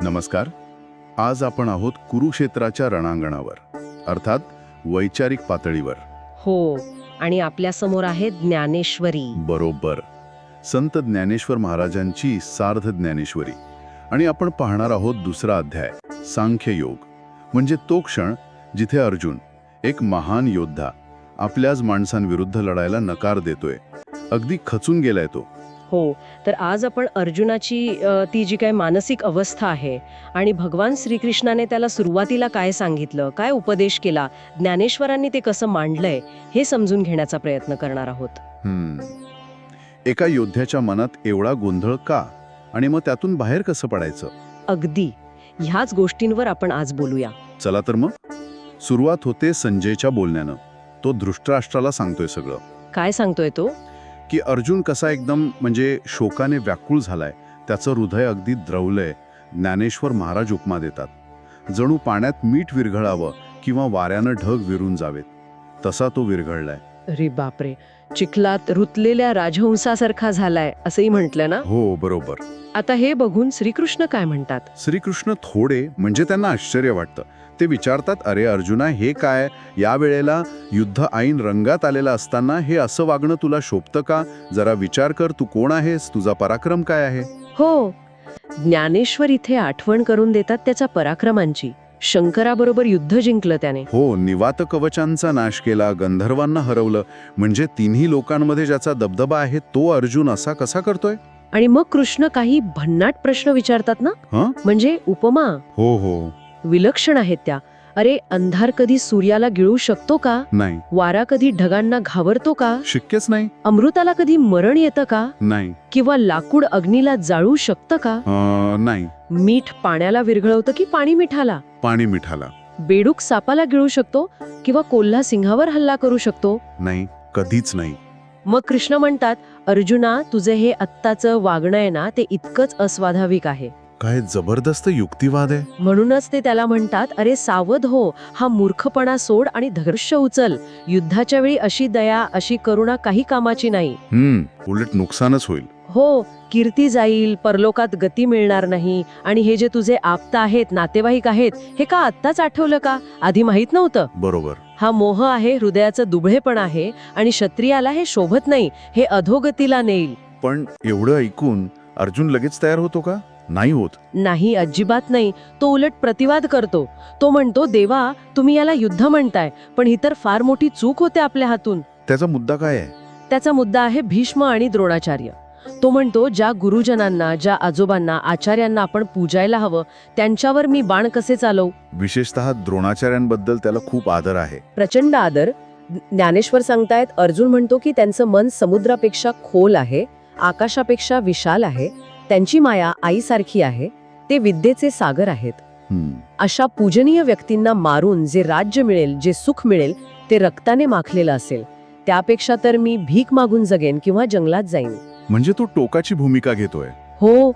नमस्कार. आज आपण आहोत कुरुक्षेत्राच्या रणांगणावर अर्थात वैचारिक पातळीवर. हो आणि आपल्यासमोर आहे ज्ञानेश्वरी. बरोबर. संत ज्ञानेश्वर महाराजांची सार्ध ज्ञानेश्वरी. आणि आपण पाहणार आहोत दुसरा अध्याय सांख्य योग. म्हणजे तो क्षण जिथे अर्जुन एक महान योद्धा आपल्याच माणसांविरुद्ध लढायला नकार देतोय अगदी खचून गेलाय तो. हो तर आज आपण अर्जुनाची ती जी काय मानसिक अवस्था आहे आणि भगवान श्रीकृष्णाने त्याला सुरुवातीला काय सांगितलं काय उपदेश केला ज्ञानेश्वरांनी ते कसं मांडलंय हे समजून घेण्याचा प्रयत्न करणार आहोत. हम्म. एका योद्ध्याच्या मनात एवढा गोंधळ का? आणि मग त्यातून बाहेर कसं पडायचं? अगदी. ह्याच गोष्टींवर आपण आज बोलूया. चला तर मग. सुरुवात होते संजयच्या बोलण्यानं. तो धृष्टराष्ट्राला सांगतोय सगळं. काय सांगतोय तो? की अर्जुन कसा एकदम म्हणजे शोकाने व्याकुळ झालाय त्याचं हृदय अगदी द्रवलंय. ज्ञानेश्वर महाराज उपमा देतात. जणू पाण्यात मीठ विरघळावं किंवा वाऱ्यानं ढग विरून जावेत. तसा तो विरघळलाय. अरे बापरे चिखलात रुतलेल्या राजहंसासारखा झालाय असंही म्हटलं ना? हो बरोबर. आता हे बघून श्रीकृष्ण काय म्हणतात? श्रीकृष्ण थोडे म्हणजे त्यांना आश्चर्य वाटतं. ते विचारतात अरे अर्जुना हे काय? या वेळेला युद्ध ऐन रंगात आलेलं असताना हे असं वागणं तुला शोभतं का? जरा विचार कर तू कोण आहेस? तुझा पराक्रम काय आहे? हो. ज्ञानेश्वर इथे आठवण करून देतात त्याच्या पराक्रमांची. शंकराबरोबर युद्ध जिंकलं त्याने. हो निवात कवचांचा नाश केला गंधर्वांना हरवलं. म्हणजे तिन्ही लोकांमध्ये ज्याचा दबदबा आहे तो अर्जुन असा कसा करतोय? आणि मग कृष्ण काही भन्नाट प्रश्न विचारतात ना? हं? म्हणजे उपमा. हो हो. विलक्षण आहेत त्या. अरे अंधार कधी सूर्याला गिळू शकतो का? नाही. वारा कधी ढगांना घावरतो का? शक्यच नाही. अमृताला कधी मरण येतं का? नाही. किंवा लाकूड अग्नीला जाळू शकतं का? अं, नाही. मीठ पाण्याला विरघळवतं की पाणी मिठाला? पाणी मिठाला. बेडूक सापाला गिळू शकतो किंवा कोल्हा सिंहावर हल्ला करू शकतो? नाही कधीच नाही. मग कृष्ण म्हणतात अर्जुना तुझे हे आत्ताचं वागणं आहे ना ते इतकंच अस्वाभाविक आहे. काय जबरदस्त युक्तिवाद आहे. म्हणूनच ते त्याला म्हणतात अरे सावध हो हा मूर्खपणा सोड आणि धनुष्य उचल. युद्धाच्या वेळी अशी दया अशी करुणा काही कामाची नाही. हम्म उलट नुकसानच होईल. हो कीर्ती जाईल परलोकात गती मिळणार नाही. आणि हे जे तुझे आप्त आहेत नातेवाईक आहेत हे का आत्ताच आठवलं का? आधी माहीत नव्हतं. बरोबर. हा मोह आहे हृदयाचं दुबळेपण आहे आणि क्षत्रियाला हे शोभत नाही हे अधोगतीला नेईल. पण एवढं ऐकून अर्जुन लगेच तयार होतो का? नाही होत. नाही अजिबात नाही. तो उलट प्रतिवाद करतो. तो म्हणतो देवा तुम्ही याला युद्ध म्हणताय पण ही तर फार मोठी चूक होते आपल्या हातून. त्याचा मुद्दा काय आहे? त्याचा मुद्दा आहे भीष्म आणि द्रोणाचार्य. तो म्हणतो ज्या गुरुजनांना ज्या आजोबांना आचार्यांना आपण पूजायला हवं त्यांच्यावर मी बाण कसे चालवू? विशेषतः द्रोणाचार्यांबद्दल त्याला खूप आदर आहे. प्रचंड आदर. ज्ञानेश्वर सांगतायत अर्जुन म्हणतो की त्यांचं मन समुद्रापेक्षा खोल आहे आकाशापेक्षा विशाल आहे त्यांची माया आईसारखी आहे ते विद्येचे सागर आहेत. अशा पूजनीय व्यक्तींना मारून जे राज्य मिळेल जे सुख मिळेल ते रक्ताने माखलेलं असेल. त्यापेक्षा तर मी भीक मागून जगेन किंवा जंगलात जाईन. म्हणजे तो टोकाची भूमिका घेतोय. हो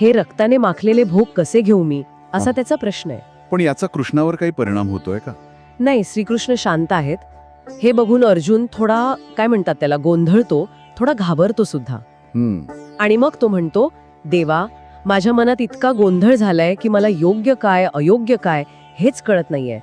हे रक्ताने माखलेले भोग कसे घेऊ मी असा. त्याचा प्रश्न आहे. पण याचा कृष्णावर काही परिणाम होतोय का? नाही श्रीकृष्ण शांत आहेत. हे बघून अर्जुन थोडा काय म्हणतात त्याला गोंधळतो थोडा घाबरतो सुद्धा. आणि मग तो म्हणतो देवा माझ्या मनात इतका गोंधळ झालाय की मला योग्य काय अयोग्य काय हेच कळत नाहीये.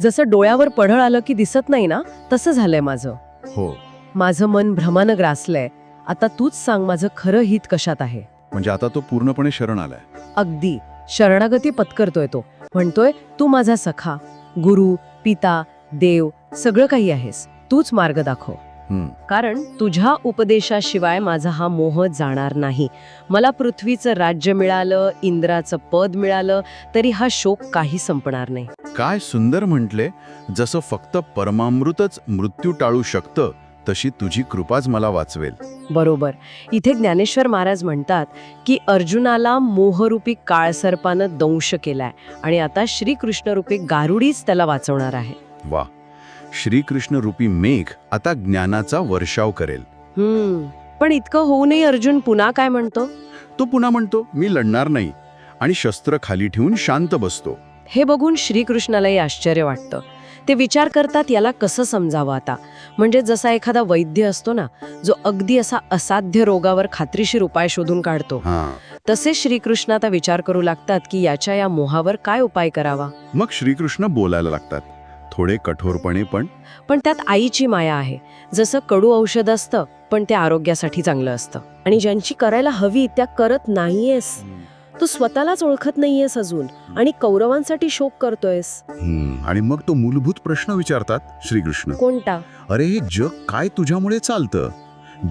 जसं डोळ्यावर पढळ आलं की दिसत नाही ना तसं झालंय माझं. हो. माझं मन भ्रमानं ग्रासलंय. आता तूच सांग माझं खरं हित कशात आहे. म्हणजे आता तो पूर्णपणे शरण आलाय. अगदी. शरणागती पत्करतोय तो. म्हणतोय तू माझा सखा गुरु पिता देव सगळं काही आहेस. तूच मार्ग दाखव. कारण तुझ्या उपदेशाशिवाय माझा हा मोह जाणार नाही. मला पृथ्वीचं राज्य मिळालं इंद्राचं पद मिळालं तरी हा शोक काही संपणार नाही. काय सुंदर म्हटले जसं फक्त परमामृतच मृत्यू टाळू शकतं तशी तुझी कृपाच मला वाचवेल. बरोबर. इथे ज्ञानेश्वर महाराज म्हणतात की अर्जुनाला मोहरूपी काळसर्पानं दंश केलाय आणि आता श्रीकृष्णरूपी गारुडीच त्याला वाचवणार आहे. वा. श्रीकृष्ण रूपी मेघ आता ज्ञानाचा वर्षाव करेल. हम्म पण इतकं होऊनही अर्जुन पुन्हा काय म्हणतो? तो पुन्हा म्हणतो मी लढणार नाही. आणि शस्त्र खाली ठेवून शांत बसतो. हे बघून श्रीकृष्णालाही आश्चर्य वाटतं. ते विचार करतात याला कसं समजावं आता? म्हणजे जसा एखादा वैद्य असतो ना जो अगदी असा असाध्य रोगावर खात्रीशीर उपाय शोधून काढतो तसे श्रीकृष्ण आता विचार करू लागतात की याच्या या मोहावर काय उपाय करावा? मग श्रीकृष्ण बोलायला लागतात. थोडे कठोरपणे पण पण त्यात आईची माया आहे. जसं कडू औषध असतं पण ते आरोग्यासाठी चांगलं असतं. आणि ज्यांची करायला हवी त्या करत नाहीयेस. तू स्वतःलाच ओळखत नाहीयेस अजून. आणि कौरवांसाठी शोक करतोयस. आणि मग तो मूलभूत प्रश्न विचारतात श्रीकृष्ण. कोणता? अरे हे जग काय तुझ्यामुळे चालतं?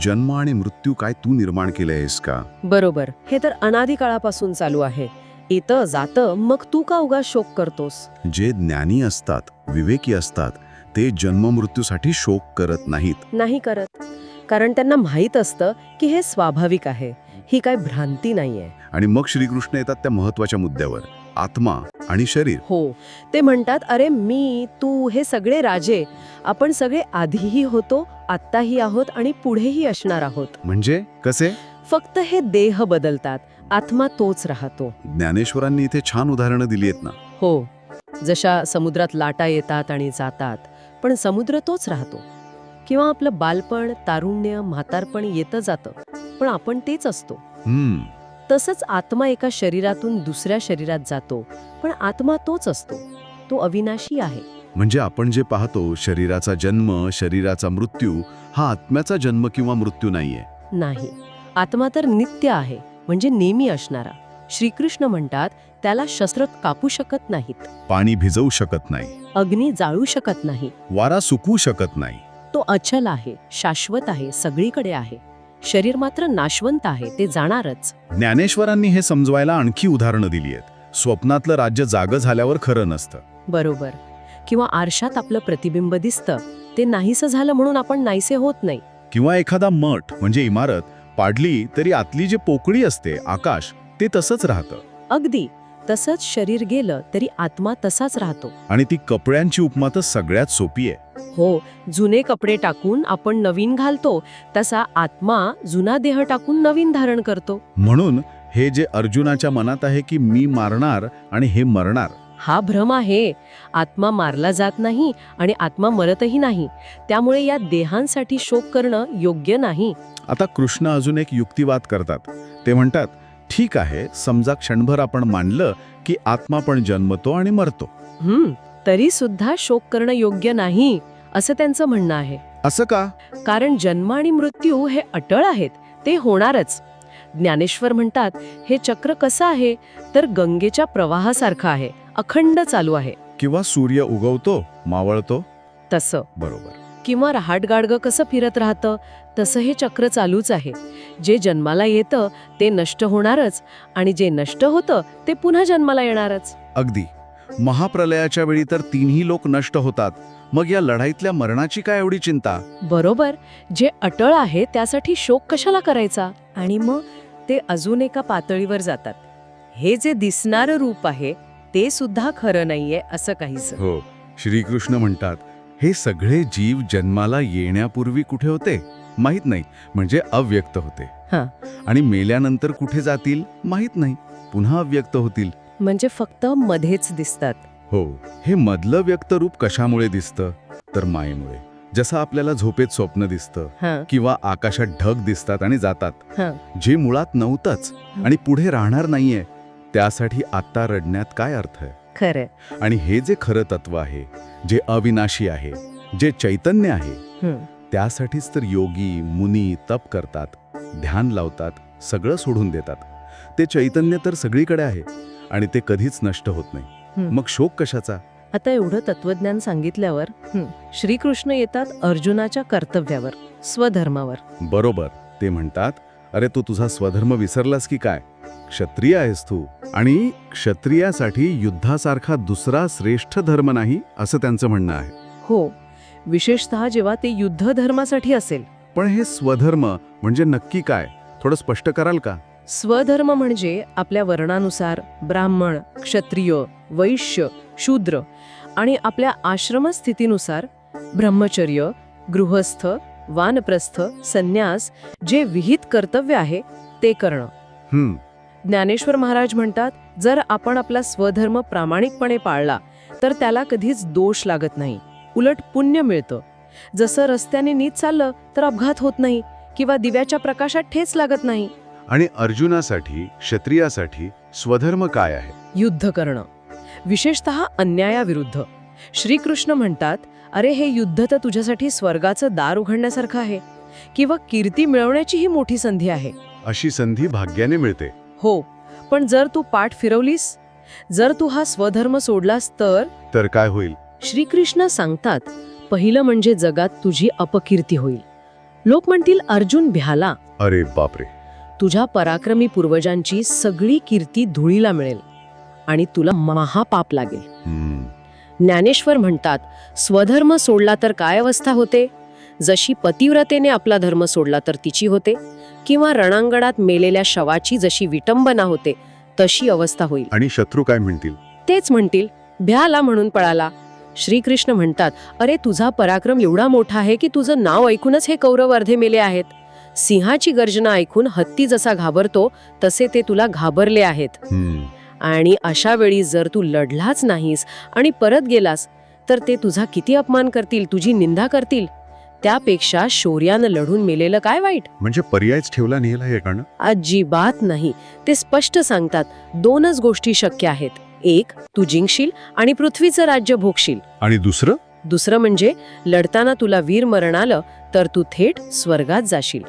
जन्म आणि मृत्यू काय तू निर्माण केले आहेस का? बरोबर. हे तर अनादी काळापासून चालू आहे. येतं जातं मग तू का उगा शोक करतोस? जे ज्ञानी असतात विवेकी असतात ते जन्म मृत्यूसाठी शोक करत नाहीत. नाही करत. कारण त्यांना माहीत असतं की हे स्वाभाविक आहे. ही काय भ्रांती नाहीये. आणि मग श्रीकृष्ण येतात त्या महत्त्वाच्या मुद्द्यावर. आत्मा आणि शरीर. हो. ते म्हणतात अरे मी तू हे सगळे राजे आपण सगळे आधीही होतो आत्ताही आहोत आणि पुढेही असणार आहोत. म्हणजे? कसे? फक्त हे देह बदलतात. आत्मा तोच राहतो. ज्ञानेश्वरांनी इथे छान उदाहरणं दिली आहेत ना? हो. जशा समुद्रात लाटा येतात आणि जातात पण समुद्र तोच राहतो. किंवा आपलं बालपण तारुण्य म्हातारपण येतं जातं पण आपण तेच असतो. हम्म. तसंच आत्मा एका शरीरातून दुसऱ्या शरीरात जातो पण आत्मा तोच असतो. तो अविनाशी आहे. म्हणजे आपण जे पाहतो शरीराचा जन्म शरीराचा मृत्यू हा आत्म्याचा जन्म किंवा मृत्यू नाहीये. नाही. आत्मा तर नित्य आहे. म्हणजे नेहमी असणारा. श्रीकृष्ण म्हणतात त्याला शस्त्र कापू शकत नाहीत. पाणी भिजवू शकत नाही. अग्नी जाळू शकत नाही. वारा सुकवू शकत नाही. तो अचल आहे शाश्वत आहे सगळीकडे आहे. शरीर मात्र नाशवंत आहे ते जाणारच. ज्ञानेश्वरांनी हे समजवायला आणखी उदाहरणं दिली आहेत. स्वप्नातलं राज्य जागं झाल्यावर खरं नसतं. बरोबर. किंवा आरशात आपलं प्रतिबिंब दिसतं ते नाहीसं झालं म्हणून आपण नाहीसे होत नाही. किंवा एखादा मठ म्हणजे इमारत पाडली तरी आतली जे पोकळी असते आकाश ते तसंच राहतं. अगदी. तसंच शरीर गेलं तरी आत्मा तसाच राहतो. आणि ती कपड्यांची उपमा तर सगळ्यात सोपी आहे. हो जुने कपडे टाकून आपण नवीन घालतो तसा आत्मा जुना देह टाकून नवीन धारण करतो. म्हणून हे जे अर्जुनाच्या मनात आहे की मी मारणार आणि हे मरणार. हा भ्रम आहे. आत्मा मारला जात नाही आणि आत्मा मरतही नाही. त्यामुळे या देहांसाठी शोक करणं योग्य नाही. आता कृष्ण अजून एक युक्तिवाद करतात. ते म्हणतात ठीक आहे समजा क्षणभर आपण मानलं की आत्मा पण जन्मतो आणि मरतो. हम्म तरी सुद्धा शोक करणं योग्य नाही असं त्यांचं म्हणणं आहे. असं का? कारण जन्म आणि मृत्यू हे अटळ आहेत ते होणारच. ज्ञानेश्वर म्हणतात हे चक्र कसं आहे? तर गंगेच्या प्रवाहासारखं आहे अखंड चालू आहे. किंवा सूर्य उगवतो मावळतो? तसं. बरोबर. किंवा रहाटगाडगं कसं फिरत राहतं तसं हे चक्र चालूच आहे. जे जन्माला येतं ते नष्ट होणारच आणि जे नष्ट होतं ते पुन्हा जन्माला येणारच. अगदी. महाप्रलयाच्या वेळी तर तीनही लोक नष्ट होतात. मग या लढाईतल्या मरणाची काय एवढी चिंता? बरोबर. जे अटळ आहे त्यासाठी शोक कशाला करायचा? आणि मग ते अजून एका पातळीवर जातात. हे जे दिसणारं रूप आहे ते सुद्धा खरं नाहीये असं काहीच हो. श्रीकृष्ण म्हणतात हे सगळे जीव जन्माला येण्यापूर्वी कुठे होते? माहीत नाही. म्हणजे अव्यक्त होते. आणि मेल्यानंतर कुठे जातील? माहीत नाही. पुन्हा अव्यक्त होतील. म्हणजे फक्त मध्येच दिसतात. हो. हे मधलं व्यक्त रूप कशामुळे दिसतं? तर मायेमुळे. जसं आपल्याला झोपेत स्वप्न दिसतं किंवा आकाशात ढग दिसतात आणि जातात. जे मुळात नव्हतंच आणि पुढे राहणार नाहीये. त्यासाठी आत्ता रडण्यात काय अर्थ आहे? खरंय आणि हे जे खरं तत्व आहे जे अविनाशी आहे जे चैतन्य आहे हं. त्यासाठीच तर योगी मुनी तप करतात ध्यान लावतात सगळं सोडून देतात. ते चैतन्य तर सगळीकडे आहे आणि ते कधीच नष्ट होत नाही. मग शोक कशाचा? आता एवढं तत्वज्ञान सांगितल्यावर श्रीकृष्ण येतात अर्जुनाच्या कर्तव्यावर स्वधर्मावर. बरोबर ते म्हणतात अरे तू तुझा स्वधर्म विसरलास की काय? क्षत्रिय आहेस तू. आणि क्षत्रियासाठी युद्धासारखा दुसरा श्रेष्ठ धर्म नाही असं त्यांचं म्हणणं आहे. हो विशेषतः जेव्हा ते युद्ध धर्मासाठी असेल. पण हे स्वधर्म म्हणजे नक्की काय? थोडं स्पष्ट कराल का? स्वधर्म म्हणजे आपल्या वर्णानुसार ब्राह्मण क्षत्रिय वैश्य शूद्र आणि आपल्या आश्रम स्थितीनुसार ब्रह्मचर्य गृहस्थ वानप्रस्थ संन्यास जे विहित कर्तव्य आहे ते करणं. ज्ञानेश्वर महाराज म्हणतात जर आपण आपला स्वधर्म प्रामाणिकपणे पाळला तर त्याला कधीच दोष लागत नाही. उलट पुण्य मिळतं. जसं रस्त्याने नीट चाललं तर अपघात होत नाही किंवा दिव्याच्या प्रकाशात ठेच लागत नाही. आणि अर्जुनासाठी क्षत्रियासाठी स्वधर्म काय आहे? युद्ध करणं. विशेषतः अन्यायाविरुद्ध. श्रीकृष्ण म्हणतात अरे हे युद्ध तर तुझ्यासाठी स्वर्गाचं दार उघडण्यासारखं आहे. किंवा कीर्ती मिळवण्याची ही मोठी संधी आहे. अशी संधी भाग्याने मिळते. हो पण जर तू पाठ फिरवलीस जर तू हा स्वधर्म सोडलास तर? तर काय होईल? श्रीकृष्ण सांगतात पहिलं म्हणजे जगात तुझी अपकीर्ती होईल. लोक म्हणतील अर्जुन भ्याला. अरे बापरे. तुझ्या पराक्रमी पूर्वजांची सगळी कीर्ती धुळीला मिळेल आणि तुला महापाप लागेल. ज्ञानेश्वर म्हणतात स्वधर्म सोडला तर काय अवस्था होते? जशी पतिव्रतेने आपला धर्म सोडला तर तिची होते? किंवा रणांगणात मेलेल्या शवाची जशी विटंबना होते तशी अवस्था होईल. आणि शत्रू काय म्हणतील? तेच म्हणतील भ्याला म्हणून पळाला. श्रीकृष्ण म्हणतात अरे तुझा पराक्रम एवढा मोठा आहे की तुझं नाव ऐकूनच हे कौरव अर्धे मेले आहेत. सिंहाची गर्जना ऐकून हत्ती जसा घाबरतो तसे ते तुला घाबरले आहेत. आणि अशा वेळी जर तू लढलाच नाहीस आणि परत गेलास तर ते तुझा किती अपमान करतील तुझी निंदा करतील? त्यापेक्षा शौर्यानं लढून मेलेलं काय वाईट? म्हणजे पर्यायच ठेवला एकानं अजिबात नाही. ते स्पष्ट सांगतात दोनच गोष्टी शक्य आहेत. एक तू जिंकशील आणि पृथ्वीचं राज्य भोगशील. आणि दुसरं? दुसरं म्हणजे लढताना तुला वीर मरण आलं तर तू थेट स्वर्गात जाशील.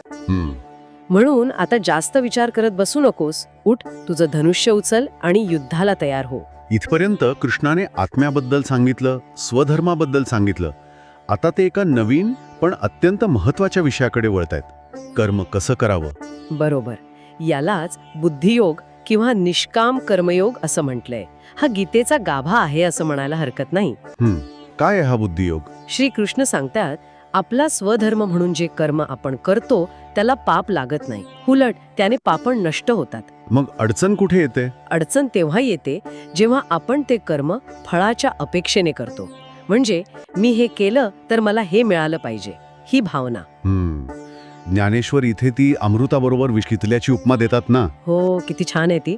म्हणून आता जास्त विचार करत बसू नकोस. उठ तुझं धनुष्य उचल आणि युद्धाला तयार हो. इथपर्यंत कृष्णाने आत्म्याबद्दल सांगितलं स्वधर्माबद्दल सांगितलं. आता ते एका नवीन पण अत्यंत महत्त्वाच्या विषयाकडे वळत आहेत कर्म कसं करावं? बरोबर. यालाच बुद्धियोग किंवा निष्काम कर्मयोग असं म्हटलंय. हा गीतेचा गाभा आहे असं म्हणायला हरकत नाही. काय हा बुद्धियोग? श्रीकृष्ण सांगतात आपला स्वधर्म म्हणून जे कर्म आपण करतो त्याला पाप लागत नाही. उलट त्याने पापण नष्ट होतात. मग अडचण कुठे येते? अडचण तेव्हा येते जेव्हा आपण ते कर्म फळाच्या अपेक्षेने करतो. म्हणजे मी हे केलं तर मला हे मिळालं पाहिजे. ही भावना. हम्म, ज्ञानेश्वर इथे ती अमृताबरोबर विषितल्याची उपमा देतात ना? हो किती छान आहे ती.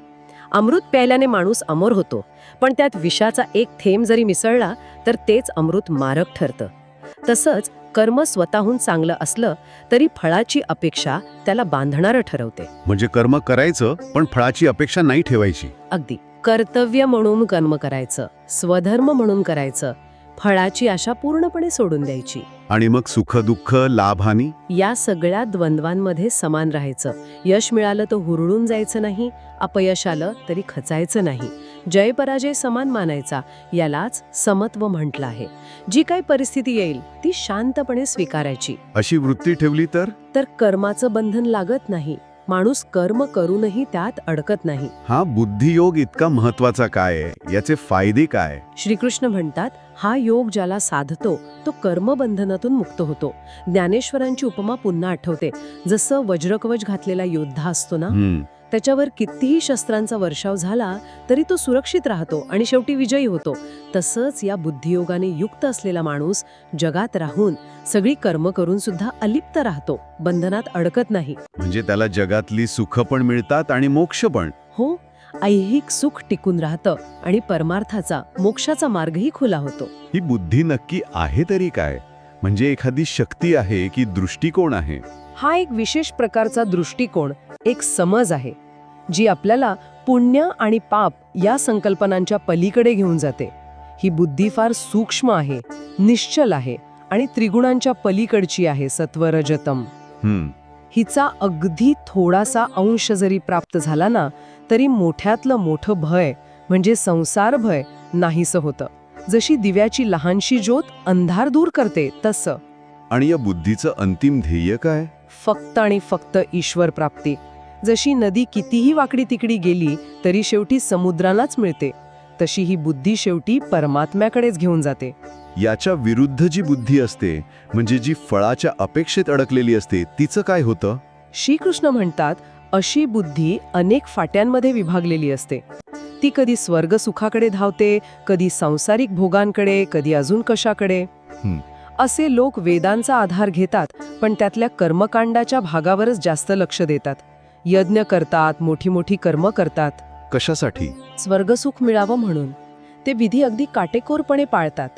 अमृत प्यायल्याने माणूस अमर होतो. पण त्यात विषाचा एक थेंब जरी मिसळला तर तेच अमृत मारक ठरतं. तसंच कर्म स्वतःहून चांगलं असलं तरी फळाची अपेक्षा त्याला बांधणारं ठरवते. म्हणजे कर्म करायचं पण फळाची अपेक्षा नाही ठेवायची. अगदी. कर्तव्य म्हणून कर्म करायचं स्वधर्म म्हणून करायचं फळाची आशा पूर्णपणे सोडून द्यायची. आणि मग सुख दुःख लाभ हानी? या सगळ्या द्वंद्वांमध्ये समान राहायचं. यश मिळालं तर हुरळून जायचं नाही अपयश आलं तरी खचायचं नाही. जय पराजय समान मानायचा यालाच समत्व म्हटलं आहे. जी काही परिस्थिती येईल ती शांतपणे स्वीकारायची. अशी वृत्ती ठेवली तर? तर कर्माचं बंधन लागत नाही. माणूस कर्म करूनही त्यात अडकत नाही. हा बुद्धियोग इतका महत्त्वाचा काय आहे? याचे फायदे काय? श्रीकृष्ण म्हणतात हा योग ज्याला साधतो तो कर्मबंधनातून मुक्त होतो. ज्ञानेश्वरांची उपमा पुन्हा आठवते. जसं वज्रकवच घातलेला योद्धा असतो ना? त्याच्यावर कितीही शस्त्रांचा वर्षाव झाला तरी तो सुरक्षित राहतो आणि शेवटी विजयी होतो. तसंच या बुद्धियोगाने युक्त असलेला माणूस जगात राहून सगळी कर्म करून सुद्धा अलिप्त राहतो बंधनात अडकत नाही. म्हणजे त्याला जगातली सुख पण मिळतात आणि मोक्ष पण. हो ऐहिक सुख टिकून राहतं आणि परमार्थाचा मोक्षाचा मार्गही खुला होतो. ही बुद्धी नक्की आहे तरी काय? म्हणजे एखादी शक्ती आहे की दृष्टिकोन आहे? हा एक विशेष प्रकारचा दृष्टिकोन एक समज आहे. जी आपल्याला पुण्य आणि पाप या संकल्पनांच्या पलीकडे घेऊन जाते. ही बुद्धी फार सूक्ष्म आहे निश्चल आहे आणि त्रिगुणांच्या पलीकडची आहे सत्वरजतम. हम्म, हिचा अगदी थोडासा अंश जरी प्राप्त झाला ना तरी मोठ्यातलं मोठं भय म्हणजे संसार भय नाहीसं होतं. जशी दिव्याची लहानशी ज्योत अंधार दूर करते तसं. आणि या बुद्धीचं अंतिम ध्येय काय? फक्त आणि फक्त ईश्वर प्राप्ती. जशी नदी कितीही वाकडी तिकडी गेली तरी शेवटी समुद्रालाच मिळते. तशी ही बुद्धी शेवटी परमात्म्याकडेच घेऊन जाते. याच्या विरुद्ध जी बुद्धी असते म्हणजे जी फळाच्या अपेक्षेत अडकलेली असते तिचं काय होतं? श्रीकृष्ण म्हणतात अशी बुद्धी अनेक फाट्यांमध्ये विभागलेली असते. ती कधी स्वर्ग सुखाकडे धावते कधी सांसारिक भोगांकडे कधी अजून कशाकडे. असे लोक वेदांचा आधार घेतात पण त्यातल्या कर्मकांडाच्या भागावरच जास्त लक्ष देतात. यज्ञ करतात मोठी मोठी कर्म करतात. कशासाठी? स्वर्गसुख मिळावं म्हणून. ते विधी अगदी काटेकोरपणे पाळतात.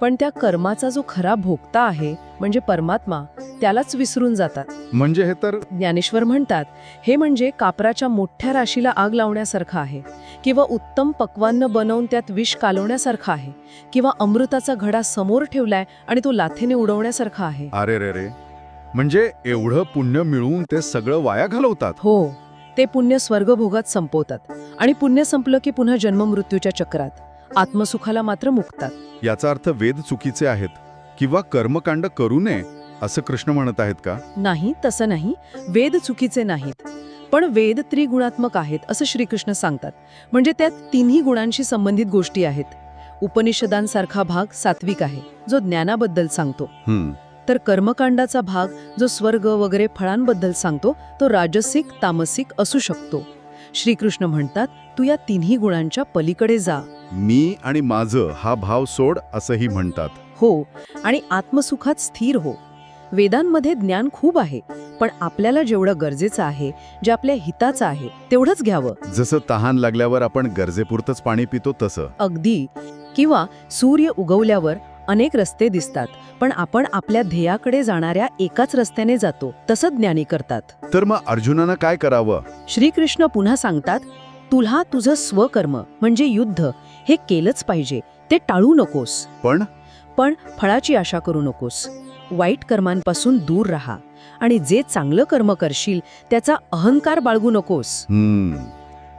पण त्या कर्माचा जो खरा भोगता आहे म्हणजे परमात्मा त्यालाच विसरून जातात. म्हणजे हे तर ज्ञानेश्वर म्हणतात हे म्हणजे कापराच्या मोठ्या राशीला आग लावण्यासारखं आहे किंवा उत्तम पक्वान्न बनवून त्यात विष कालवण्यासारखं आहे किंवा अमृताचा घडा समोर ठेवलाय आणि तो लाथेने उडवण्यासारखा आहे. अरे रे रे म्हणजे एवढं पुण्य मिळवून ते सगळं वाया घालवतात. हो ते पुण्य स्वर्गभोगात संपवतात आणि पुण्य संपलं की पुन्हा जन्ममृत्यूच्या चक्रात आत्मसुखाला मात्र मुक्तात. याचा अर्थ वेद चुकीचे आहेत किंवा कर्मकांड करू नये असं कृष्ण म्हणत आहेत का? नाही तसं नाही. वेद चुकीचे नाहीत. पण वेद त्रिगुणात्मक आहेत असं श्रीकृष्ण सांगतात. म्हणजे त्यात तिन्ही गुणांशी संबंधित गोष्टी आहेत. उपनिषदांसारखा भाग सात्विक आहे जो ज्ञानाबद्दल सांगतो. तर कर्मकांडाचा भाग जो स्वर्ग वगैरे फळांबद्दल सांगतो तो राजसिक तामसिक असू शकतो. श्रीकृष्ण म्हणतात तू या तिन्ही गुणांच्या पलीकडे जा. मी आणि माझं हा भाव सोड असंही म्हणतात. हो आणि आत्मसुखात स्थिर हो. वेदांमध्ये ज्ञान खूप आहे पण आपल्याला जेवढं गरजेचं आहे जे आपल्या हिताचं आहे तेवढंच घ्यावं. जसं तहान लागल्यावर आपण गरजेपुरतंच पाणी पितो तसं. अगदी. किंवा सूर्य उगवल्यावर अनेक रस्ते दिसतात पण आपण आपल्या ध्येयाकडे जाणाऱ्या एकाच रस्त्याने जातो तसं ज्ञानी करतात. तर मग अर्जुनानं काय करावं? श्रीकृष्ण पुन्हा सांगतात तुला तुझं स्वकर्म म्हणजे युद्ध हे केलंच पाहिजे ते टाळू नकोस. पण? पण फळाची आशा करू नकोस. वाईट कर्मांपासून दूर राहा आणि जे चांगलं कर्म करशील त्याचा अहंकार बाळगू नकोस.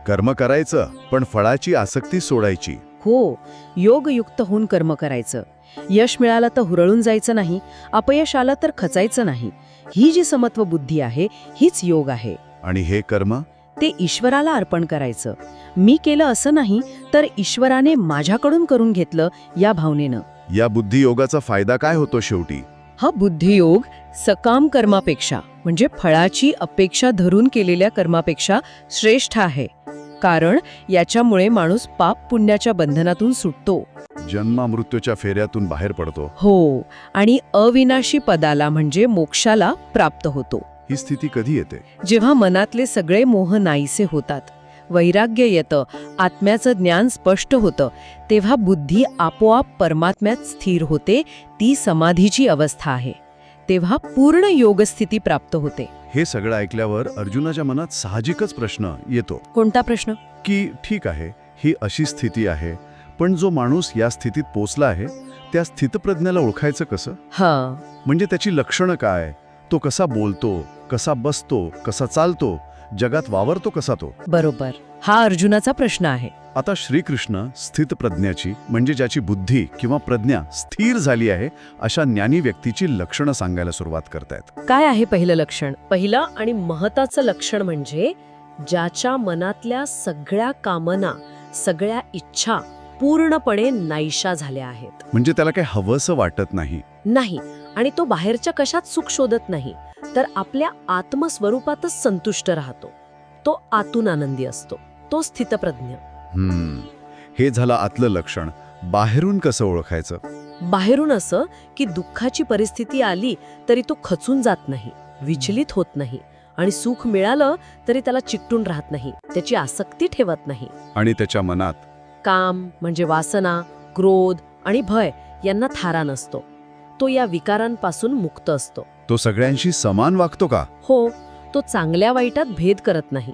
कर्म करायचं पण फळाची आसक्ती सोडायची. हो योगयुक्त होऊन कर्म करायचं. यश मिळालं तर हुरळून जायचं नाही अपयश आलं तर खचायचं नाही. ही जी समत्व बुद्धी आहे हीच योग आहे. आणि हे कर्म? ते ईश्वराला अर्पण करायचं. मी केलं असं नाही तर ईश्वराने माझ्याकडून करून घेतलं या भावनेनं. या बुद्धियोगाचा फायदा काय होतो शेवटी? हा बुद्धियोग सकाम कर्मापेक्षा म्हणजे फळाची अपेक्षा धरून केलेल्या कर्मापेक्षा श्रेष्ठ आहे. कारण याच्यामुळे माणूस पाप पुण्याच्या बंधनातून सुटतो. जन्मामृत्यूच्या फेऱ्यातून बाहेर पडतो. हो आणि अविनाशी पदाला म्हणजे मोक्षाला प्राप्त होतो. ही स्थिती कधी येते? जेव्हा मनातले सगळे मोह नाहीसे होतात वैराग्य येतं आत्म्याचं ज्ञान स्पष्ट होतं तेव्हा बुद्धी आपोआप परमात्म्यात स्थिर होते ती समाधीची अवस्था आहे. तेव्हा पूर्ण योगस्थिती प्राप्त होते. हे सगळं ऐकल्यावर अर्जुनाच्या मनात साहजिकच प्रश्न येतो. कोणता प्रश्न? की ठीक आहे ही अशी स्थिती आहे पण जो माणूस या स्थितीत पोचला आहे त्या स्थितप्रज्ञाला ओळखायचं कसं? हा. म्हणजे त्याची लक्षणं काय? तो कसा बोलतो कसा बसतो कसा चालतो जगात वावरतो कसा तो? बरोबर. हा अर्जुनाचा प्रश्न आहे. आता श्रीकृष्ण स्थितप्रज्ञाची म्हणजे ज्याची बुद्धी किंवा प्रज्ञा स्थिर झाली आहे अशा ज्ञानी व्यक्तीची लक्षणं सांगायला सुरुवात करतायत. काय आहे पहिलं लक्षण? पहिलं आणि महत्वाचं लक्षण म्हणजे ज्याच्या मनातल्या सगळ्या कामना सगळ्या इच्छा पूर्णपणे नाहीशा झाल्या आहेत. म्हणजे त्याला काही हवंसं वाटत नाही. नाही. आणि तो बाहेरच्या कशात सुख शोधत नाही तर आपल्या आत्मस्वरूपातच संतुष्ट राहतो. तो आतून आनंदी असतो. तो स्थितप्रज्ञ. हे झालं आतलं लक्षण. बाहेरून कसं ओळखायचं? बाहेरून असं की दुःखाची परिस्थिती आली तरी तो खचून जात नाही विचलित होत नाही. आणि सुख मिळालं तरी त्याला चिकटून राहत नाही त्याची आसक्ती ठेवत नाही. आणि त्याच्या मनात काम म्हणजे वासना क्रोध आणि भय यांना थारा नसतो. तो या विकारांपासून मुक्त असतो. तो सगळ्यांशी समान वागतो का? हो तो चांगल्या वाईटात भेद करत नाही.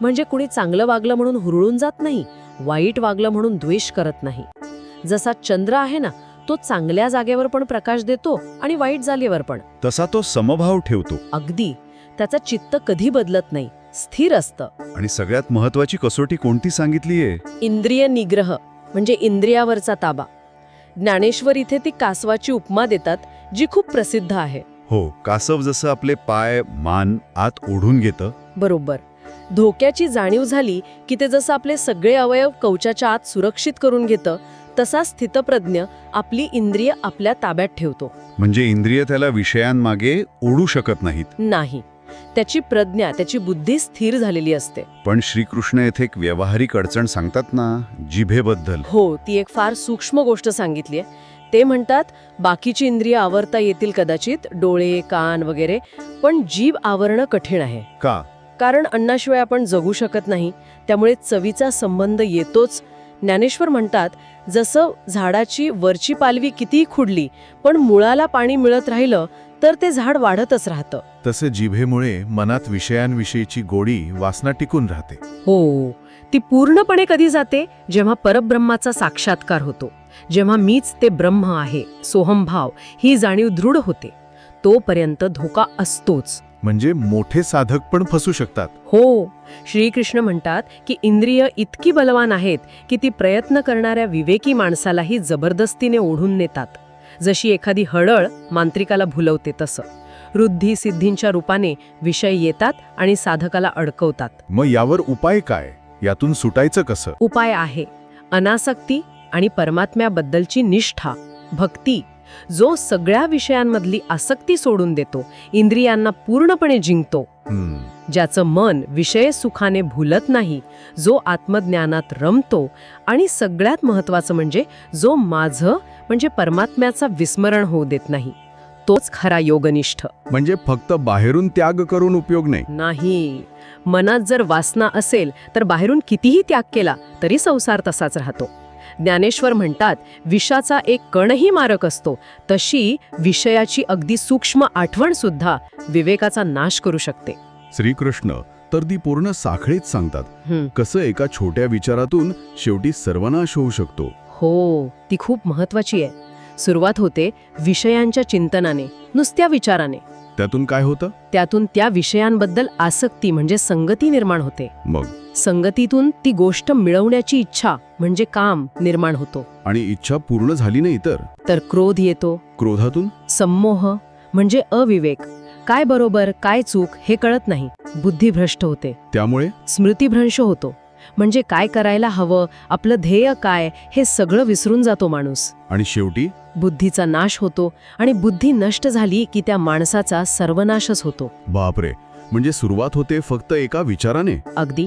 म्हणजे कुणी चांगलं वागलं म्हणून हुरळून जात नाही वाईट वागलं म्हणून द्वेष करत नाही. जसा चंद्र आहे ना तो चांगल्या जागेवर पण प्रकाश देतो आणि वाईट जागेवर पण. तसा तो समभाव ठेवतो. अगदी. त्याचा चित्त कधी बदलत नाही. स्थिर असतं. आणि सगळ्यात महत्वाची कसोटी कोणती सांगितलीये? इंद्रिय निग्रह म्हणजे इंद्रियावरचा ताबा. ज्ञानेश्वर इथे ती कासवाची उपमा देतात जी खूप प्रसिद्ध आहे. हो कासव जसं आपले पाय मान आत ओढून घेतं. बरोबर. धोक्याची जाणीव झाली की ते जसं आपले सगळे अवयव कवचाच्या आत सुरक्षित करून घेतं तसा स्थितप्रज्ञ आपली इंद्रिय आपल्या ताब्यात ठेवतो. म्हणजे इंद्रिय त्याला विषयांमागे ओढू शकत नाहीत. नाही. त्याची प्रज्ञा त्याची बुद्धी स्थिर झालेली असते. पण श्रीकृष्ण येथे एक व्यावहारिक अडचण सांगतात ना जिभेबद्दल. हो ती एक फार सूक्ष्म गोष्ट सांगितली आहे ते म्हणतात बाकीची इंद्रिय आवरता येतील कदाचित डोळे कान वगैरे पण जीभ आवरणं कठीण आहे. का? कारण अन्नाशिवाय आपण जगू शकत नाही त्यामुळे चवीचा संबंध येतोच ज्ञानेश्वर म्हणतात जसं झाडाची वरची पालवी कितीही खुडली पण मुळाला पाणी मिळत राहिलं तर ते झाड वाढतच राहतं. तसे जिभेमुळे मनात विषयांविषयीची गोडी वासना टिकून राहते. हो ती पूर्णपणे कधी जाते? जेव्हा परब्रह्माचा साक्षात्कार होतो. जेव्हा मीच ते ब्रह्म आहे सोहमभाव ही जाणीव दृढ होते. तोपर्यंत धोका असतोच. म्हणजे मोठे साधक पण फसू शकतात. हो श्रीकृष्ण म्हणतात की इंद्रिय इतकी बलवान आहेत की ती प्रयत्न करणाऱ्या विवेकी माणसालाही जबरदस्तीने ओढून नेतात. जशी एखादी हळळ मांत्रिकाला भुलवते तसं. वृद्धी सिद्धींच्या रूपाने विषय येतात आणि साधकाला अडकवतात. मग यावर उपाय काय? यातून सुटायचं कसं? उपाय आहे. अनासक्ती आणि परमात्म्याबद्दलची निष्ठा भक्ती जो सगळ्या विषयांमधली आसक्ती सोडून देतो इंद्रियांना पूर्णपणे जिंकतो. ज्याचं मन विषय सुखाने भुलत नाही जो आत्मज्ञानात रमतो आणि सगळ्यात महत्वाचं म्हणजे जो माझं म्हणजे परमात्म्याचा विस्मरण होऊ देत नाही तोच खरा योगनिष्ठ. म्हणजे फक्त बाहेरून त्याग करून उपयोग नाही. नाही. मनात जर वासना असेल तर बाहेरून कितीही त्याग केला तरी संसार तसाच राहतो. ज्ञानेश्वर म्हणतात विषाचा एक कणही मारक असतो. तशी विषयाची अगदी सूक्ष्म आठवण सुद्धा विवेकाचा नाश करू शकते. श्रीकृष्ण तर ती पूर्ण साखळीत सांगतात. कसं एका छोट्या विचारातून शेवटी सर्वनाश होऊ शकतो? हो ती खूप महत्वाची आहे. सुरुवात होते विषयांच्या चिंतनाने नुसत्या विचाराने. त्यातून काय होतं? त्यातून त्या विषयांबद्दल आसक्ती म्हणजे संगती निर्माण होते. मग? संगतीतून ती गोष्ट मिळवण्याची इच्छा म्हणजे काम निर्माण होतो. आणि इच्छा पूर्ण झाली नाही तर? तर क्रोध येतो. क्रोधातून? संमोह म्हणजे अविवेक. काय बरोबर काय चूक हे कळत नाही. बुद्धी भ्रष्ट होते. त्यामुळे? स्मृतिभ्रंश होतो. म्हणजे काय करायला हवं आपलं ध्येय काय हे सगळं विसरून जातो माणूस. आणि शेवटी? बुद्धीचा नाश होतो आणि बुद्धी नष्ट झाली की त्या माणसाचा सर्वनाशच होतो. बापरे. म्हणजे सुरुवात होते फक्त एका विचाराने? अगदी.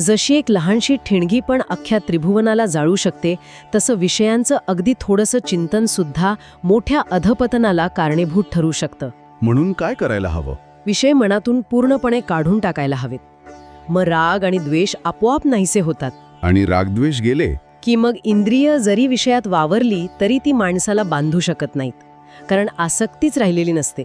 जशी एक लहानशी ठिणगी पण अख्ख्या त्रिभुवनाला जाळू शकते तसं विषयांचं अगदी थोडंसं चिंतन सुद्धा मोठ्या अधपतनाला कारणीभूत ठरू शकतं. म्हणून काय करायला हवं? विषय मनातून पूर्णपणे काढून टाकायला हवेत. मग राग आणि द्वेष आपोआप नाहीसे होतात. आणि रागद्वेष गेले? की मग इंद्रिय जरी विषयात वावरली तरी ती माणसाला बांधू शकत नाहीत. कारण आसक्तीच राहिलेली नसते.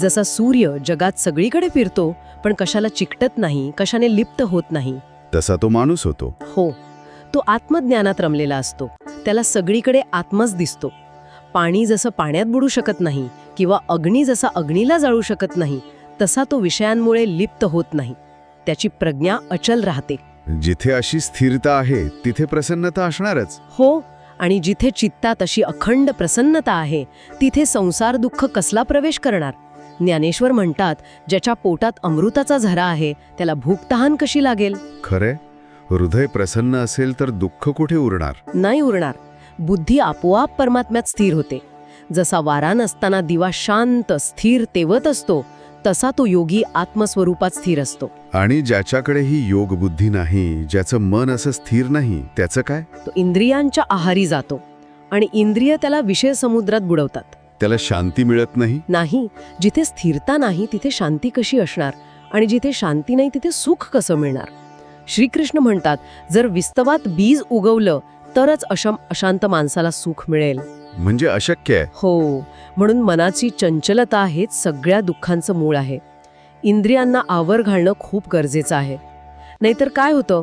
जसा सूर्य जगात सगळीकडे फिरतो पण कशाला चिकटत नाही कशाने लिप्त होत नाही तसा तो माणूस होतो. हो तो आत्मज्ञानात रमलेला असतो. त्याला सगळीकडे आत्मच दिसतो. पाणी जसं पाण्यात बुडू शकत नाही किंवा अग्नी जसा अग्नीला जाळू शकत नाही तसा तो विषयांमुळे लिप्त होत नाही. त्याची प्रज्ञा अचल राहते. जिथे अशी स्थिरता आहे तिथे प्रसन्नता असणारच. हो आणि जिथे चित्तात अशी अखंड प्रसन्नता आहे तिथे संसार दुःख कसला प्रवेश करणार? ज्ञानेश्वर म्हणतात ज्याच्या पोटात अमृताचा झरा आहे त्याला भूक तहान कशी लागेल? खरे. हृदय प्रसन्न असेल तर दुःख कुठे उरणार? नाही उरणार. बुद्धी आपोआप परमात्म्यात स्थिर होते. जसा वारा नसताना दिवा शांत स्थिर तेवत असतो तसा तो योगी आत्मस्वरूपात स्थिर असतो. आणि ज्याच्याकडे ही योग बुद्धी नाही ज्याचं मन असं स्थिर नाही त्याचं काय? तो इंद्रियांच्या आहारी जातो आणि इंद्रिय त्याला विषय समुद्रात बुडवतात. त्याला शांती मिळत नाही? नाही. जिथे स्थिरता नाही तिथे शांती कशी असणार? आणि जिथे शांती नाही तिथे सुख कसं मिळणार? श्रीकृष्ण म्हणतात जर विस्तवात बीज उगवलं तरच अशम अशांत माणसाला सुख मिळेल. म्हणजे अशक्य आहे? हो. म्हणून मनाची चंचलता हेच सगळ्या दुःखांचं मूळ आहे. इंद्रियांना आवर घालणं खूप गरजेचं आहे. नाहीतर काय होतं?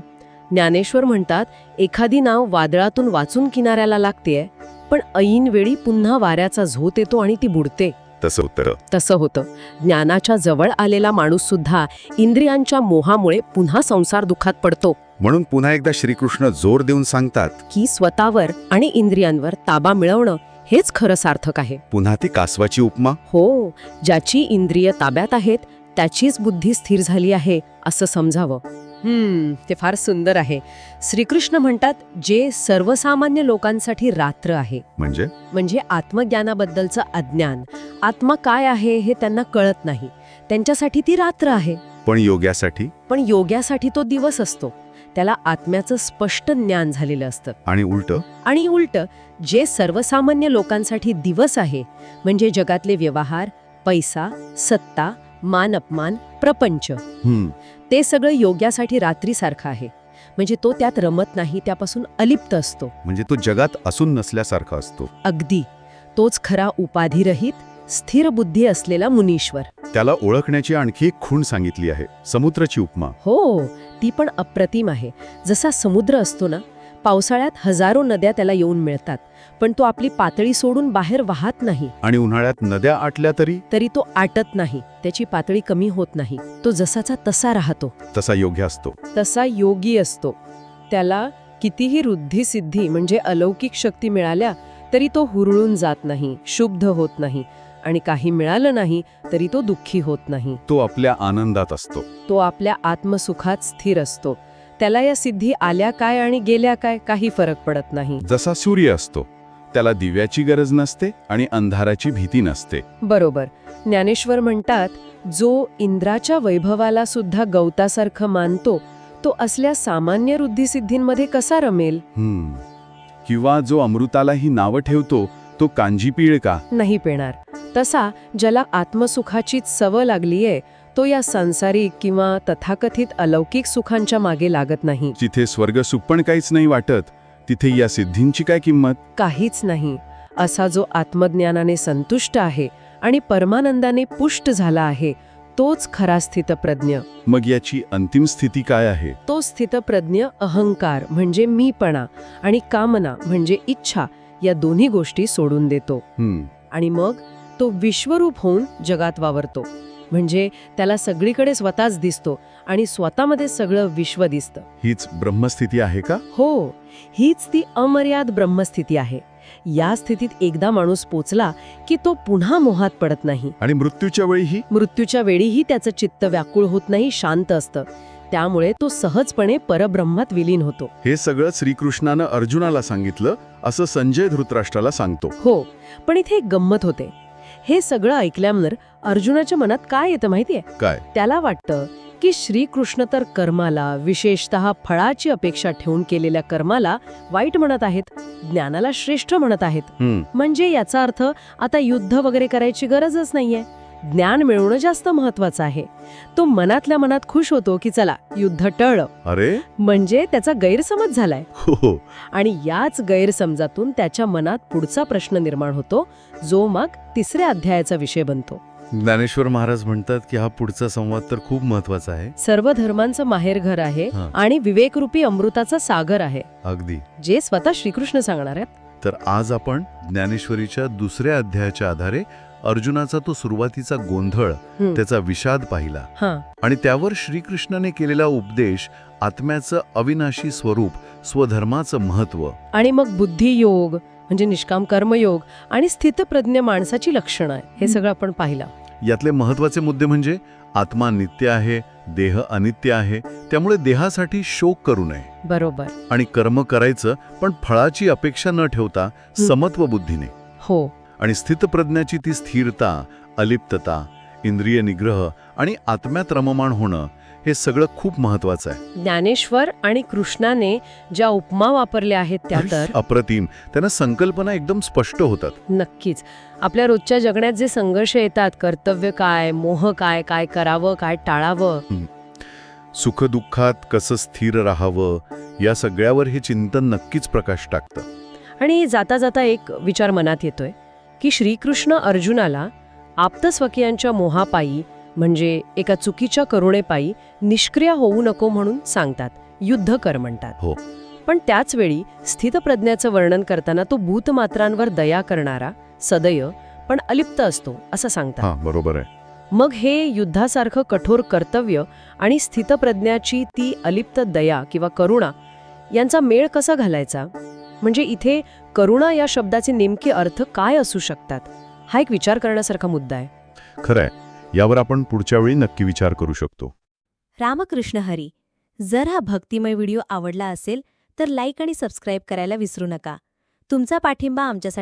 ज्ञानेश्वर म्हणतात एखादी नाव वादळातून वाचून किनाऱ्याला लागतेय. पण ऐन वेळी पुन्हा वाऱ्याचा झोत येतो आणि ती बुडते. तसं उत्तर तसं होतं. ज्ञानाच्या जवळ आलेला माणूस सुद्धा इंद्रियांच्या मोहामुळे पुन्हा संसार दुःखात पडतो. म्हणून पुन्हा एकदा श्रीकृष्ण जोर देऊन सांगतात की स्वतःवर आणि इंद्रियांवर ताबा मिळवणं हेच खरं सार्थक आहे. पुन्हा ती कासवाची उपमा? हो ज्याची इंद्रिय ताब्यात आहेत त्याचीच बुद्धी स्थिर झाली आहे असं समजावं. हम्म ते फार सुंदर आहे. श्रीकृष्ण म्हणतात जे सर्वसामान्य लोकांसाठी रात्र आहे. म्हणजे? म्हणजे आत्मज्ञानाबद्दलचं अज्ञान. आत्मा काय आहे हे त्यांना कळत नाही. त्यांच्यासाठी ती रात्र आहे. पण योग्यासाठी? पण योग्यासाठी तो दिवस असतो. त्याला आत्म्याचं स्पष्ट ज्ञान झालेलं असतं. आणि उलट? आणि उलट जे सर्वसामान्य लोकांसाठी दिवस आहे म्हणजे जगातले व्यवहार पैसा सत्ता मान अपमान प्रपंच ते सगळं योग्यासाठी रात्रीसारखं आहे. म्हणजे तो त्यात रमत नाही त्यापासून अलिप्त असतो. म्हणजे तो जगात असून नसल्यासारखा असतो. अगदी. तोच खरा उपाधिरहित स्थिर बुद्धी असलेला मुनीश्वर. त्याला ओळखण्याची आणखी एक खूण सांगितली आहे समुद्राची उपमा. हो ती पण अप्रतिम आहे. जसा समुद्र असतो ना पावसाळ्यात हजारो नद्या त्याला येऊन मिळतात पण तो आपली पातळी सोडून बाहेर वाहत नाही. आणि उन्हाळ्यात नद्या आटल्या तरी? तरी तो आटत नाही त्याची पातळी कमी होत नाही तो जसाचा तसा राहतो. तसा योग्य असतो. तसा योगी असतो. त्याला कितीही रुद्धी म्हणजे अलौकिक शक्ती मिळाल्या तरी तो हुरळून जात नाही शुद्ध होत नाही आणि काही मिळालं नाही तरी तो दुःखी होत नाही. तो आपल्या आनंदात असतो. तो आपल्या आत्मसुखात स्थिर असतो. त्याला या सिद्धी आल्या काय आणि गेल्या काय काही फरक पडत नाही. जसा सूर्य असतो त्याला दिव्याची गरज नसते आणि अंधाराची भीती नसते. बरोबर. ज्ञानेश्वर म्हणतात जो इंद्राच्या वैभवाला सुद्धा गवतासारखं मानतो तो असल्या सामान्य रुद्धिसिद्धींमध्ये कसा रमेल? हम्म. किंवा जो अमृतालाही नावं ठेवतो तो कांजी पिळ का? नाही पेणार. तसा ज्याला आत्मसुखाचीच सवय लागलीये तो या सांसारिक किंवा तथाकथित अलौकिक सुखांच्या मागे लागत नाही. जिथे स्वर्ग सुख पण काहीच नाही वाटत तिथे या सिद्धींची काय किंमत? काहीच नाही. असा जो आत्मज्ञानाने संतुष्ट आहे आणि परमानंदाने पुष्ट झाला आहे तोच खरा स्थितप्रज्ञ. मग याची अंतिम स्थिती काय आहे? तो स्थितप्रज्ञ अहंकार म्हणजे मीपणा आणि कामना म्हणजे इच्छा या दोन्ही गोष्टी सोडून देतो. हम्म. आणि मग तो विश्वरूप होऊन जगात वावरतो. म्हणजे त्याला सगळीकडे स्वतःच दिसतो आणि स्वतःमध्ये सगळं विश्व दिसतं. हीच ब्रह्मस्थिती आहे का? हो हीच ती अमर्याद ब्रह्मस्थिती आहे. या स्थितीत एकदा माणूस पोचला की तो पुन्हा मोहात पडत नाही. आणि मृत्यूच्या वेळीही? मृत्यूच्या वेळीही त्याचं चित्त व्याकुळ होत नाही शांत असतं. त्यामुळे तो सहजपणे परब्रह्मात विलीन होतो. हे सगळं श्रीकृष्णानं अर्जुनाला सांगितलं असं संजय धृतराष्ट्राला सांगतो. हो पण इथे एक गंमत होते. हे सगळं ऐकल्यानंतर अर्जुनाच्या मनात काय येतं माहितीये? काय? त्याला वाटतं की श्रीकृष्ण तर कर्माला विशेषतः फळाची अपेक्षा ठेवून केलेल्या कर्माला वाईट म्हणत आहेत ज्ञानाला श्रेष्ठ म्हणत आहेत. म्हणजे याचा अर्थ आता युद्ध वगैरे करायची गरजच नाहीये. ज्ञान मिळवणं जास्त महत्वाचं आहे. तो मनातल्या मनात खुश होतो की चला युद्ध टळलं. अरे? म्हणजे त्याचा गैरसमज झालाय. हो हो. आणि याच गैरसमजातून त्याच्या मनात पुढचा प्रश्न निर्माण होतो जो मग तिसऱ्या अध्यायाचा विषय बनतो. ज्ञानेश्वर महाराज म्हणतात की हा पुढचा संवाद तर खूप महत्त्वाचा आहे. सर्व धर्मांचं माहेरघर आहे हा. आणि विवेकरूपी अमृताचा सागर आहे. अगदी. जे स्वतः श्रीकृष्ण सांगणार आहेत. तर आज आपण ज्ञानेश्वरीच्या दुसऱ्या अध्यायाच्या आधारे अर्जुनाचा तो सुरुवातीचा गोंधळ हं. त्याचा विषाद पाहिला. हा. आणि त्यावर श्रीकृष्णाने केलेला उपदेश आत्म्याचं अविनाशी स्वरूप स्वधर्माचं महत्त्व आणि मग बुद्धियोग म्हणजे निष्काम कर्मयोग आणि स्थितप्रज्ञ माणसाची लक्षणं आहे हे. सगळं आपण पाहिलं. यातले महत्त्वाचे मुद्दे म्हणजे आत्मा नित्य आहे देह अनित्य आहे त्यामुळे देहासाठी शोक करू नये. बरोबर. आणि कर्म करायचं पण फळाची अपेक्षा न ठेवता समत्व बुद्धीने. हो. आणि स्थितप्रज्ञाची ती स्थिरता अलिप्तता इंद्रिय निग्रह आणि आत्म्यात रममाण होणं हे सगळं खूप महत्वाचं आहे. ज्ञानेश्वर आणि कृष्णाने ज्या उपमा वापरल्या आहेत त्या तर अप्रतिम. त्यांना संकल्पना एकदम स्पष्ट होतात. नक्कीच. आपल्या रोजच्या जगण्यात जे संघर्ष येतात कर्तव्य काय मोह काय काय करावं काय टाळावं? सुखदुःखात कसं स्थिर राहावं या सगळ्यावर हे चिंतन नक्कीच प्रकाश टाकतं. आणि जाता जाता एक विचार मनात येतोय की श्रीकृष्ण अर्जुनाला आप्तस्वकीयांच्या मोहापायी म्हणजे एका चुकीच्या करुणेपायी निष्क्रिय होऊ नको म्हणून सांगतात युद्ध कर म्हणतात. हो. पण त्याच वेळी स्थितप्रज्ञाचं वर्णन करताना तो भूतमात्रांवर दया करणारा सदय पण अलिप्त असतो असं सांगतात. हा बरोबर आहे. मग हे युद्धासारखं कठोर कर्तव्य आणि स्थितप्रज्ञाची ती अलिप्त दया किंवा करुणा यांचा मेळ कसा घालायचा? म्हणजे इथे करुणा या शब्दाचे नेमके अर्थ काय असू शकतात? हा एक विचार करण्यासारखा मुद्दा आहे. खरंय यावर आपण पुढच्या वेळी नक्की विचार करू शकतो. रामकृष्ण हरी. जर हा भक्तिमय व्हिडिओ आवडला असेल तर लाईक आणि सबस्क्राईब करायला विसरू नका. तुमचा पाठिंबा आमच्यासाठी